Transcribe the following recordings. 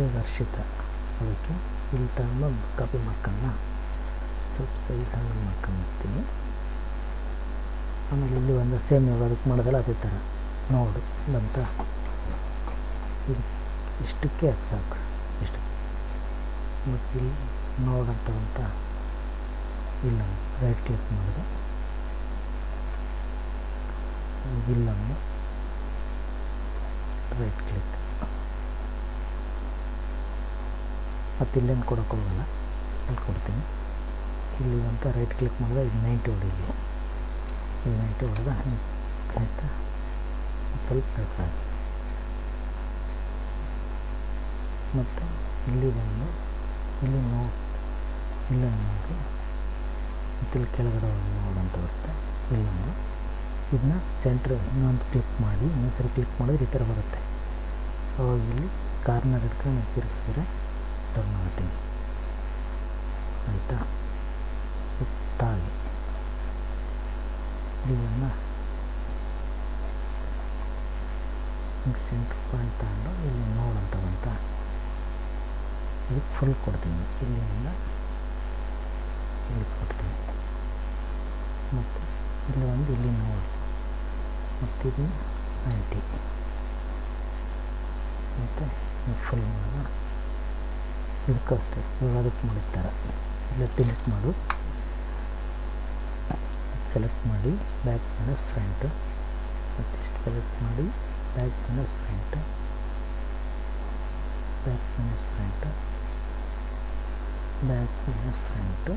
K ಹರ್ಷಿತ ಅದಕ್ಕೆ ಇಲ್ಲಿ ತಗೊಂಡು ಕಾಪಿ ಮಾಡ್ಕೊಂಡ ಸ್ವಲ್ಪ ಸೈಜ್ ಸಣ್ಣ ಮಾಡ್ಕೊಂಡಿರ್ತೀನಿ. ಆಮೇಲೆ ಇಲ್ಲಿ ಒಂದು ಸೇಮ್ ಇವಾಗ ಅದಕ್ಕೆ ಮಾಡೋದಲ್ಲ ಅದೇ ಥರ. ನೋಡು, ಬಂತ? ಇದು ಇಷ್ಟಕ್ಕೆ ಹಾಕಿ ಸಾಕು? ಇಷ್ಟು. ಮತ್ತು ಇಲ್ಲಿ ನೋಡಂತ ಅಂತ ಇಲ್ಲೊಂದು ರೈಟ್ ಕ್ಲಿಕ್ ಮಾಡಿದೆ. ಇಲ್ಲೊಂದು ರೈಟ್ ಕ್ಲಿಕ್ ಮತ್ತು ಇಲ್ಲೇನು ಕೊಡೋಕ್ಕೋಗಲ್ಲ ಅಲ್ಲಿ ಕೊಡ್ತೀನಿ. ಇಲ್ಲಿ ಅಂತ ರೈಟ್ ಕ್ಲಿಕ್ ಮಾಡಿದ್ರೆ ಇದು ನೈಂಟಿ ಹೊಡೀಲಿ ಇದು ನೈಂಟಿ ಹೊಡೆದ ಆಯಿತಾ? ಸ್ವಲ್ಪ ಬೇಕಾಗ ಮತ್ತು ಇಲ್ಲಿ ಬಂದು ಇಲ್ಲಿ ನೋಡಿ ಇಲ್ಲ ನೋಡಿ. ಮತ್ತು ಇಲ್ಲಿ ಕೆಳಗಡೆ ಹೋಗಿ ನೋಡಂತ ಬರುತ್ತೆ. ಬರುತ್ತೆ ನೋಡಿ ಇದನ್ನ ಸೆಂಟ್ರ್ ಇನ್ನೊಂದು ಕ್ಲಿಕ್ ಮಾಡಿ ಇನ್ನೊಂದು ಸರಿ ಕ್ಲಿಕ್ ಮಾಡಿದ್ರೆ ಈ ಥರ ಬರುತ್ತೆ. ಅವಾಗ ಇಲ್ಲಿ ಕಾರ್ನರ್ ಇಟ್ಕೊಂಡು ತಿರುಗಿಸಿದ್ರೆ ಟರ್ನ್ ಮಾಡ್ತೀನಿ ಆಯಿತಾ ತಾಗಿ ಇದನ್ನು ಸೆಂಟ್ರ್ ಪಾಯಿಂಟ್ ತಗೊಂಡು ಇಲ್ಲಿ ನೋಡಂತ ಬಂತ ಇದಕ್ಕೆ ಫುಲ್ ಕೊಡ್ತೀನಿ ಇಲ್ಲಿಂದ ಇಲ್ಲಿ ಕೊಡ್ತೀನಿ ಮತ್ತು ಇಲ್ಲಿ ಒಂದು ಇಲ್ಲಿ ನೋಡಿ ಮತ್ತು ಇದು ನೈಂಟಿ ಮತ್ತು ಫುಲ್ ಮಾಡೋಣ ಇದಕ್ಕಷ್ಟೇ ಇವಾಗ ಅದಕ್ಕೆ ಇಲ್ಲ ಡಿಲೀಟ್ ಮಾಡು. ಸೆಲೆಕ್ಟ್ ಮಾಡಿ ಬ್ಯಾಕ್ ಮೈನಸ್ ಫ್ರಂಟ್ ಮತ್ತಿಷ್ಟು ಸೆಲೆಕ್ಟ್ ಮಾಡಿ back minus front back minus front back minus front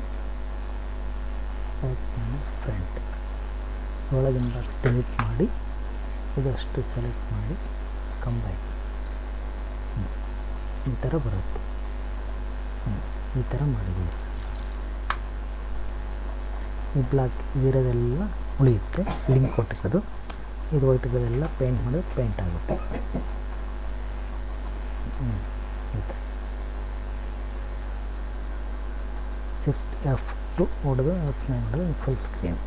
back minus front ಒಳಗಿನ ಬಾಕ್ಸ್ ಡಿಲೀಟ್ ಮಾಡಿ, ಇದಷ್ಟು ಸೆಲೆಕ್ಟ್ ಮಾಡಿ ಕಂಬೈನ್ ಈ ಥರ ಬರುತ್ತೆ. ಈ ಥರ ಮಾಡಿದ್ದೀನಿ ಈ ಬ್ಲಾಕ್ ಇರೋದೆಲ್ಲ ಉಳಿಯುತ್ತೆ, ಲಿಂಕ್ ಕೊಟ್ಟಿರೋದು. ಇದು ವೈಟ್ಗಳೆಲ್ಲ ಪೇಂಟ್ ಮಾಡಿದ್ರೆ ಪೇಂಟ್ ಆಗುತ್ತೆ. ಸಿಫ್ಟ್ ಎಫ್ ಟು ಹೊಡೆದು ಎಫ್ ನೈನ್ ಹೊಡೆದು ಫುಲ್ ಸ್ಕ್ರೀನ್